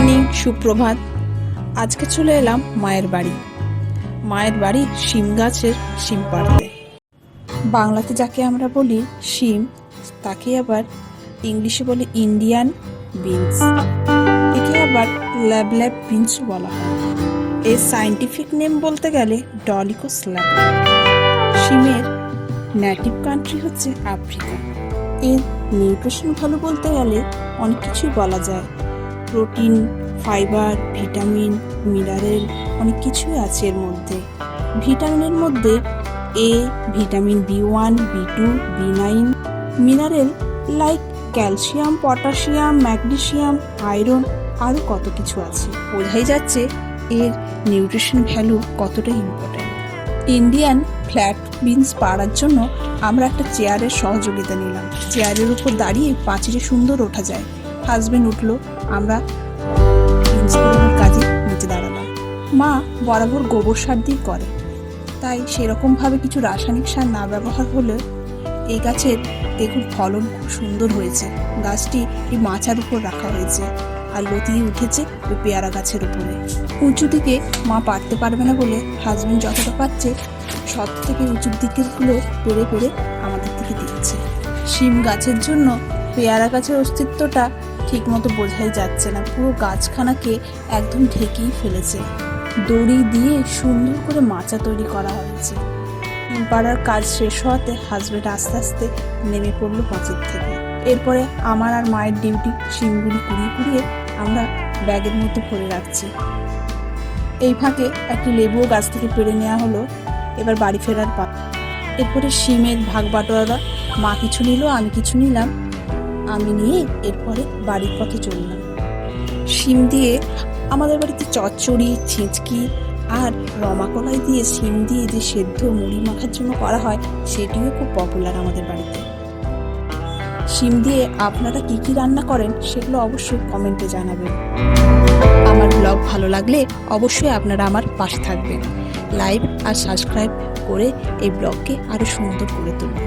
Morning, সুপ্রভাত। আজকে চলে এলাম মায়ের বাড়ি। মায়ের বাড়ি শিম গাছের শিম পাড়তে। বাংলাতে যাকে আমরা বলি শিম, তাকে আবার ইংলিশে বলি ইন্ডিয়ান বিনস। একে আবার ল্যাব ল্যাব বিনসও বলা হয়। এর সায়েন্টিফিক নেম বলতে গেলে ডলিকোস ল্যাব। শিমের নেটিভ কান্ট্রি হচ্ছে আফ্রিকা। এর নিউট্রিশন ভালো বলতে গেলে অনেক কিছুই বলা যায়। প্রোটিন ফাইবার, ভিটামিন, মিনারেল, অনেক কিছুই আছে এর মধ্যে। ভিটামিনের মধ্যে A vitamin B one B two B nine mineral like calcium, potassium magnesium iron আরও কত কিছু আছে। বোঝাই যাচ্ছে এর নিউট্রিশন ভ্যালু কতটা ইম্পর্ট্যান্ট ইন্ডিয়ান ফ্ল্যাট বিনস পাড়ার জন্য আমরা একটা চেয়ারের সহযোগিতা নিলাম। চেয়ারের উপর দাঁড়িয়ে পাঁচিলে সুন্দর ওঠা যায়। হাজবেন্ড উঠল, আমরা মা বরাবর গোবর সার দিয়ে করে। তাই সেরকমভাবে কিছু রাসায়নিক সার না ব্যবহার হলে এই গাছের দেখুন ফলন খুব সুন্দর হয়েছে। গাছটি এই মাচার উপর রাখা হয়েছে আর লতিয়ে উঠেছে ওই পেয়ারা গাছের উপরে। উঁচু দিকে মা পারতে পারবে না বলে হাজবেন্ড যতটা পাচ্ছে সব থেকে উঁচুর দিকেরগুলো পেরে পেরে আমাদের দিকে দিচ্ছে। শিম গাছের জন্য পেয়ারা গাছের অস্তিত্বটা ঠিকমতো বোঝাই যাচ্ছে না। পুরো গাছখানাকে একদম ঢেকেই ফেলেছে। দড়ি দিয়ে সুন্দর করে মাচা তৈরি করা হয়েছে। পাড়ার কাজ শেষ হওয়াতে হাজবেন্ড আস্তে আস্তে নেমে পড়ল পাঁচের থেকে। এরপরে আমার আর মায়ের ডিউটি শিমগুলি কুড়িয়ে কুড়িয়ে আমরা ব্যাগের মধ্যে ভরে রাখছি। এই ফাঁকে একটি লেবুও গাছ থেকে পেড়ে নেওয়া হলো, এবার বাড়ি ফেরার পা এরপরে শিমের ভাগ বাটোয়ারা, মা কিছু নিল, আমি কিছু নিলাম। আমি নিয়ে এরপরে বাড়ির পথে চললাম। শিম দিয়ে আমাদের বাড়িতে চচ্চড়ি, ছিঁচকি আর রমাকলাই দিয়ে শিম দিয়ে যে সেদ্ধ মুড়ি মাখার জন্য করা হয়, সেটিও খুব পপুলার আমাদের বাড়িতে। শিম দিয়ে আপনারা কি কি রান্না করেন সেগুলো অবশ্যই কমেন্টে জানাবেন। আমার ব্লগ ভালো লাগলে অবশ্যই আপনারা আমার পাশে থাকবেন। লাইক আর সাবস্ক্রাইব করে এই ব্লগকে আরও সুন্দর করে তুলুন।